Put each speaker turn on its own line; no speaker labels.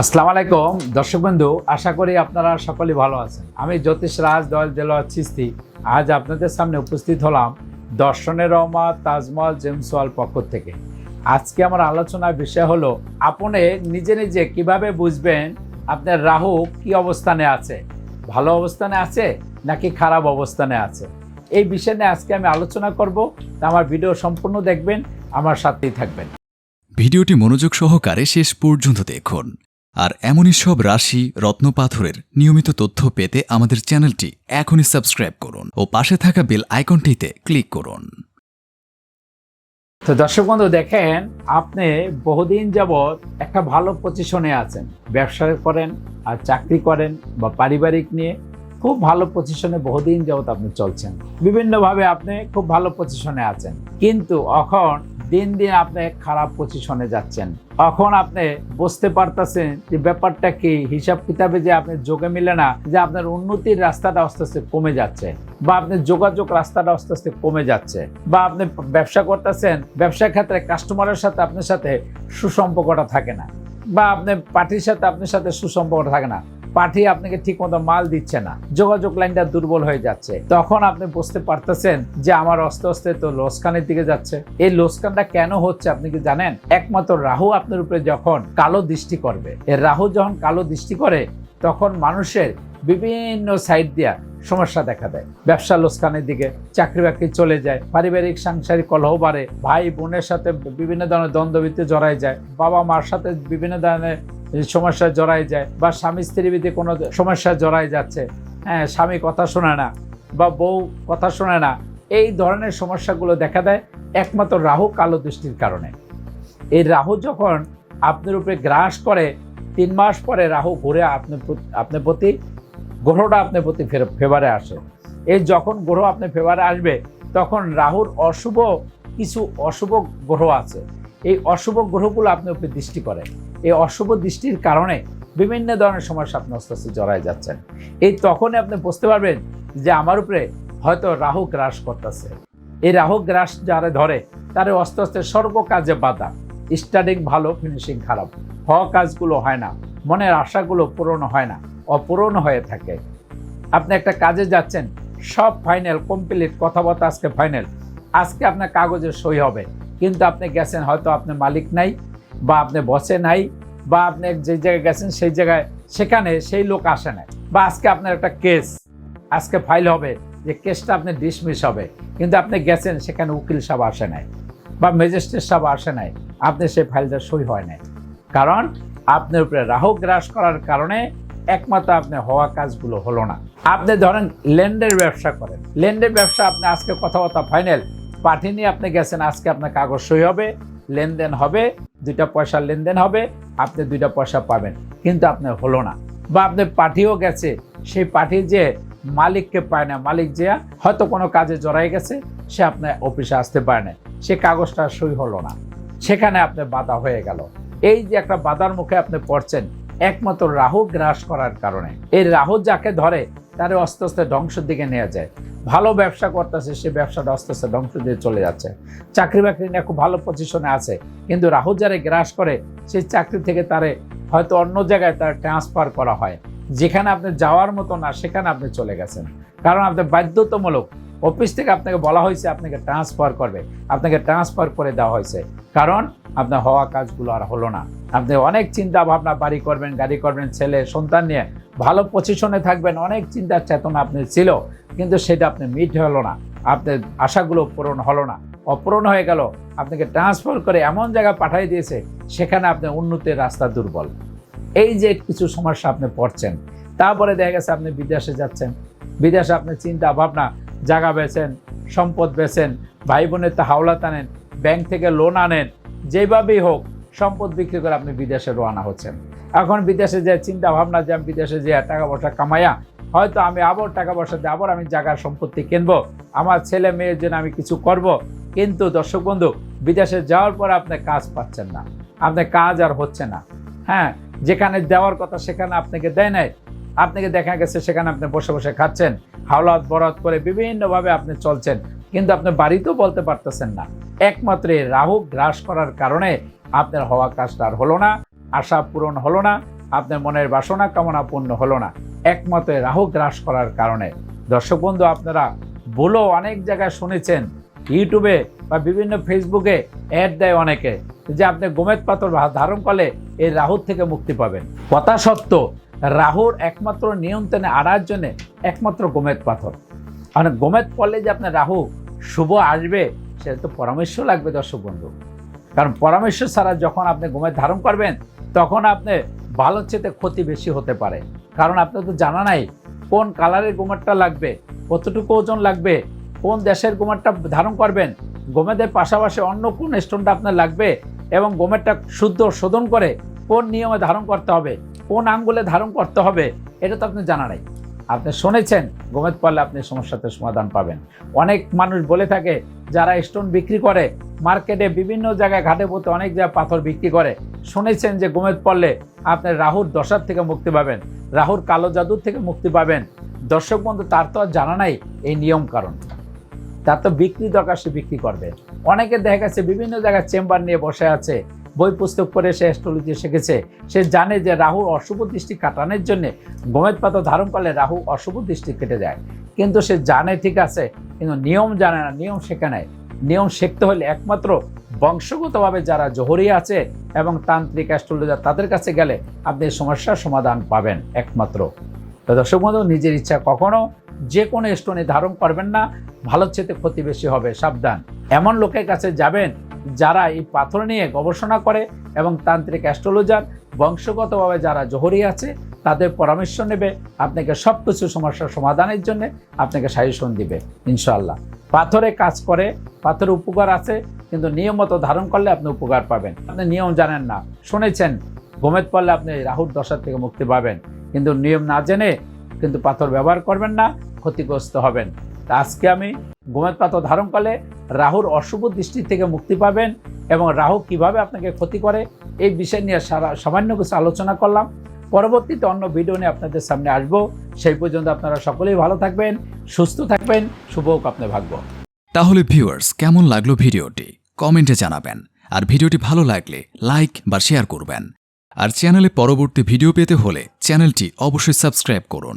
আসসালামু আলাইকুম। দর্শক বন্ধু, আশা করি আপনারা সকলে ভালো আছেন। আমি জ্যোতিষ রাজ, দয়াল দেলোয়ার চিস্তি আজ আপনাদের সামনে উপস্থিত হলাম দর্শনের রহমত তাজমহল জেমস ওয়াল পক্ষ থেকে। আজকে আমার আলোচনার বিষয় হলো, আপনি নিজে নিজে কীভাবে বুঝবেন আপনার রাহু কি অবস্থানে আছে? ভালো অবস্থানে আছে নাকি খারাপ অবস্থানে আছে? এই বিষয় নিয়ে আজকে আমি আলোচনা করব। তা আমার ভিডিও সম্পূর্ণ দেখবেন, আমার সাথেই থাকবেন।
ভিডিওটি মনোযোগ সহকারে শেষ পর্যন্ত দেখুন। আর এমনই সব রাশি রত্নপাথরের নিয়মিত তথ্য পেতে আমাদের চ্যানেলটি এখনই সাবস্ক্রাইব করুন ও পাশে থাকা বেল আইকনটিতে ক্লিক করুন।
তো দর্শক বন্ধু, দেখেন, আপনি বহুদিন যাবৎ একটা ভালো পজিশনে আছেন। ব্যবসা করেন, আর চাকরি করেন, বা পারিবারিক নিয়ে খুব ভালো পজিশনে বহুদিন যাবৎ আপনি চলছেন। বিভিন্নভাবে আপনি খুব ভালো পজিশনে আছেন। কিন্তু এখন দিন দিন আপনি খারাপ পজিশনে যাচ্ছেন। এখন আপনি বুঝতে পারতেছেন যে ব্যাপারটা কি? হিসাব কিতাবে যে আপনি যোগে মিলে না, যে আপনার উন্নতির রাস্তাটা আস্তে আস্তে কমে যাচ্ছে বা আপনার যোগাযোগ রাস্তাটা আস্তে আস্তে কমে যাচ্ছে বা আপনি ব্যবসা করতেছেন ব্যবসা ক্ষেত্রে কাস্টমারের সাথে আপনার সাথে সুসম্পর্কটা থাকে না বা আপনি পার্টির সাথে আপনার সাথে সুসম্পর্ক থাকে না। পার্টি আপনাকে ঠিক মতো মাল দিচ্ছে না। যোগাযোগ লাইনটা দুর্বল হয়ে যাচ্ছে। তখন আপনি বুঝতে পারতেছেন যে আমার আস্তে আস্তে তো লোসকানের দিকে যাচ্ছে। এই লোসকানটা কেন হচ্ছে আপনি কি জানেন? একমাত্র রাহু আপনার উপরে যখন কালো দৃষ্টি করবে এর রাহু যখন কালো দৃষ্টি করে, তখন মানুষের বিভিন্ন সাইড দিয়া সমস্যা দেখা দেয়। ব্যবসা লোসকানের দিকে, চাকরি বাকরি চলে যায়, পারিবারিক সাংসারিক কলহ বাড়ে, ভাই বোনের সাথে বিভিন্ন ধরনের দ্বন্দ্ববিতে জড়ায় যায় বাবা মার সাথে বিভিন্ন ধরনের সমস্যায় জড়াই যায় বা স্বামী স্ত্রীর ভিতরে কোনো সমস্যায় জড়াই যাচ্ছে হ্যাঁ স্বামী কথা শোনে না বা বউ কথা শোনে না, এই ধরনের সমস্যাগুলো দেখা দেয় একমাত্র রাহু কালো দৃষ্টির কারণে। এই রাহু যখন আপনার উপরে গ্রাস করে, তিন মাস পরে রাহু ঘুরে প্রতি- আপনার প্রতি, গ্রহটা আপনার প্রতি ফেভারে আসে। এই যখন গ্রহ আপনার ফেভারে আসবে, তখন রাহুর অশুভ, কিছু অশুভ গ্রহ আছে। এই অশুভ গ্রহগুলো আপনার উপরে দৃষ্টি করে। এই অশুভ দৃষ্টির কারণে বিভিন্ন ধরনের সমস্যা আপনি আস্তে আস্তে জড়ায় যাচ্ছেন। এই তখনই আপনি বুঝতে পারবেন যে আমার উপরে হয়তো রাহু গ্রাস করতেছে। এই রাহু গ্রাস যারা ধরে, তার আস্তে আস্তে সর্ব কাজে বাধা। স্টার্টিং ভালো ফিনিশিং খারাপ। হওয়া কাজগুলো হয় না। মনের আশাগুলো পূরণ হয় না। অপূরণ হয়ে থাকে। আপনি একটা কাজে যাচ্ছেন, সব ফাইনাল কমপ্লিট কথাবার্তা আজকে ফাইনাল আজকে আপনার কাগজে সই হবে। কিন্তু আপনি গেছেন, হয়তো আপনার মালিক নাই। বা আপনি বসে নাই বা আপনি যে জায়গায় গেছেন সেই জায়গায়, সেখানে সেই লোক আসে নাই। বা আজকে আপনার একটা কেস আজকে ফাইল হবে, যে কেসটা আপনি ডিসমিস হবে। কিন্তু আপনি গেছেন, সেখানে উকিল সাহেব আসে নাই বা ম্যাজিস্ট্রেট সাহেব আসে নাই। আপনি সেই ফাইলটা সই হয় নাই। কারণ আপনার উপরে রাহু গ্রাস করার কারণে একমাত্র আপনি হওয়া কাজগুলো হলো না। আপনি ধরেন ল্যান্ডের ব্যবসা করেন। ল্যান্ডের ব্যবসা, আপনি আজকে কথাবার্তা ফাইনাল পাঠিয়ে নিয়ে আপনি গেছেন, আজকে আপনার কাগজ সই হবে, লেনদেন হবে দুইটা পয়সার লেনদেন হবে, আপনি দুইটা পয়সা পাবেন। কিন্তু আপনার হলো না। বা আপনি পাঠিয়েও গেছে, সেই পাঠিয়ে যে মালিককে পায় না, মালিক যে হয়তো কোনো কাজে জড়াই গেছে, সে আপনার অফিসে আসতে পারে না। সে কাগজটা সই হলো না। সেখানে আপনার বাধা হয়ে গেল। এই যে একটা বাধার মুখে আপনি পড়ছেন, একমাত্র রাহু গ্রাস করার কারণে। এই রাহু যাকে ধরে, তার আস্তে আস্তে ধ্বংসের দিকে নিয়ে যায়। ভালো ব্যবসা করতেছে, সে ব্যবসাটা আস্তে আস্তে ধ্বংস দিয়ে চলে যাচ্ছে। চাকরি বাকরি নিয়ে খুব ভালো পজিশনে আছে। কিন্তু রাহু যারা গ্রাস করে, সেই চাকরি থেকে তারে হয়তো অন্য জায়গায় তার ট্রান্সফার করা হয়। যেখানে আপনি যাওয়ার মতো না, সেখানে আপনি চলে গেছেন। কারণ আপনি বাধ্যতামূলক অফিস থেকে আপনাকে বলা হয়েছে, আপনাকে ট্রান্সফার করবে। আপনাকে ট্রান্সফার করে দেওয়া হয়েছে। কারণ আপনার হওয়া কাজগুলো আর হলো না। আপনি অনেক চিন্তা ভাবনা বাড়ি করবেন, গাড়ি করবেন, ছেলে, সন্তান নিয়ে ভালো পজিশনে থাকবেন, অনেক চিন্তার চেতনা আপনি ছিল, কিন্তু সেটা আপনি মিট হলো না। আপনার আশাগুলো পূরণ হলো না। অপূরণ হয়ে গেল, আপনাকে ট্রান্সফার করে এমন জায়গা পাঠিয়ে দিয়েছে, সেখানে আপনার উন্নতির রাস্তা দুর্বল। এই যে কিছু সমস্যা আপনি পড়ছেন, তারপরে দেখা গেছে আপনি বিদেশে যাচ্ছেন, বিদেশে আপনি চিন্তা ভাবনা জায়গা বেছেন সম্পদ বেছেন, ভাই বোনের তা হাওলাত আনেন ব্যাংক থেকে লোন আনেন যেভাবেই হোক, সম্পদ বিক্রি করে আপনি বিদেশে রওনা হচ্ছেন। এখন বিদেশে যে চিন্তা ভাবনা যে আমি বিদেশে যে টাকা পয়সা কামাইয়া, হয়তো আমি আবার টাকা পয়সা দিয়ে আবার আমি জায়গার সম্পত্তি কিনবো, আমার ছেলে মেয়ের জন্য আমি কিছু করব। কিন্তু দর্শক বন্ধু, বিদেশে যাওয়ার পর আপনি কাজ পাচ্ছেন না। আপনার কাজ আর হচ্ছে না। হ্যাঁ যেখানে দেওয়ার কথা সেখানে আপনাকে দেয় নাই। আপনাকে দেখা গেছে সেখানে আপনি বসে বসে খাচ্ছেন। হাওলাত বরাত করে বিভিন্নভাবে আপনি চলছেন। কিন্তু আপনি বাড়িতেও বলতে পারতেছেন না। একমাত্র রাহু গ্রাস করার কারণে আপনার হওয়া কাজটা আর হলো না, আশা পূরণ হলো না, আপনার মনের বাসনা কামনা পূর্ণ হলো না। একমতে রাহু গ্রাস করার কারণে। দর্শক বন্ধু, আপনারা বলো অনেক জায়গায় শুনেছেন, ইউটিউবে বা বিভিন্ন ফেসবুকে অ্যাড দেয় অনেকে যে আপনি গোমেদ পাথর ধারণ করলে এই রাহুর থেকে মুক্তি পাবেন। কথা সত্য রাহুর একমাত্র নিয়ন্ত্রণে আনার জন্যে একমাত্র গোমেদ পাথর। মানে গোমেদ পড়লে যে আপনার রাহু শুভ আসবে সেটা তো পরামর্শ লাগবে দর্শক বন্ধু। কারণ পরামর্শ ছাড়া যখন আপনি গোমেদ ধারণ করবেন, তখন আপনি ভালো চেতে ক্ষতি বেশি হতে পারে। কারণ আপনার তো জানা নাই কোন কালারের গোমেদটা লাগবে, কতটুকু ওজন লাগবে, কোন দেশের গোমেদটা ধারণ করবেন গোমেদের পাশাপাশি অন্য কোন স্টোনটা আপনার লাগবে এবং গোমেদটা শুদ্ধ শোধন করে কোন নিয়মে ধারণ করতে হবে, কোন আঙ্গুলে ধারণ করতে হবে, এটা তো আপনি জানা নাই। আপনি শুনেছেন গোমেদ পড়লে আপনি সমস্যাতে সমাধান পাবেন। অনেক মানুষ বলে থাকে, যারা স্টোন বিক্রি করে, মার্কেটে বিভিন্ন জায়গায়, ঘাটে, পথে অনেক জায়গায় পাথর বিক্রি করে, শুনেছেন যে গোমেদ পড়লে আপনি রাহুর দশার থেকে মুক্তি পাবেন, রাহুর কালো জাদুর থেকে মুক্তি পাবেন। দর্শক বন্ধু, তার তো আর জানা নাই এই নিয়ম কারণ। তার তো বিক্রি দরকার, সে বিক্রি করবে। অনেকে দেখা গেছে বিভিন্ন জায়গায় চেম্বার নিয়ে বসে আছে বই পুস্তক পড়ে সে অ্যাস্ট্রোলজি শিখেছে। সে জানে যে রাহু অশুভ দৃষ্টি কাটানোর জন্য গোমেদ পাতা ধারণ করলে রাহু অশুভ দৃষ্টি কেটে যায়। কিন্তু সে জানে ঠিক আছে, কিন্তু নিয়ম জানে না, নিয়ম শেখে নেয় নিয়ম শিখতে হলে একমাত্র বংশগতভাবে যারা জহরি আছে এবং তান্ত্রিক অ্যাস্ট্রোলজার তাদের কাছে গেলে আপনি সমস্যার সমাধান পাবেন একমাত্র। তো দর্শক বন্ধু, নিজের ইচ্ছা কখনো যে কোনো স্টোনে ধারণ করবেন না। ভালো চেতে ক্ষতি বেশি হবে, সাবধান। এমন লোকের কাছে যাবেন যারা এই পাথর নিয়ে গবেষণা করে এবং তান্ত্রিক অ্যাস্ট্রোলজার বংশগতভাবে যারা জহরি আছে, তাদের পরামর্শ নেবে, আপনাকে সব কিছু সমস্যার সমাধানের জন্য আপনাকে সাজেশন দিবে ইনশাল্লাহ পাথরে কাজ করে পাথরের উপকার আছে, কিন্তু নিয়মত ধারণ করলে আপনি উপকার পাবেন। আপনি নিয়ম জানেন না। শুনেছেন গোমেদ পড়লে আপনি রাহুর দশার থেকে মুক্তি পাবেন। কিন্তু নিয়ম না জেনে কিন্তু পাথর ব্যবহার করবেন না, ক্ষতিগ্রস্ত হবেন। আজকে আমি গোমেদ পাথর ধারণ করলে রাহুর অশুভ দৃষ্টি থেকে মুক্তি পাবেন এবং রাহু কীভাবে আপনাকে ক্ষতি করে এই বিষয় নিয়ে সারা সামান্য কিছু আলোচনা করলাম। পরবর্তীতে অন্য ভিডিও নিয়ে আপনাদের সামনে আসব। সেই পর্যন্ত আপনারা সকলেই ভালো থাকবেন, সুস্থ থাকবেন, শুভ আপনার ভাগ্য।
তাহলে ভিউয়ার্স কেমন লাগল ভিডিওটি কমেন্টে জানাবেন। আর ভিডিওটি ভালো লাগলে লাইক বা শেয়ার করবেন। আর চ্যানেলে পরবর্তী ভিডিও পেতে হলে চ্যানেলটি অবশ্যই সাবস্ক্রাইব করুন।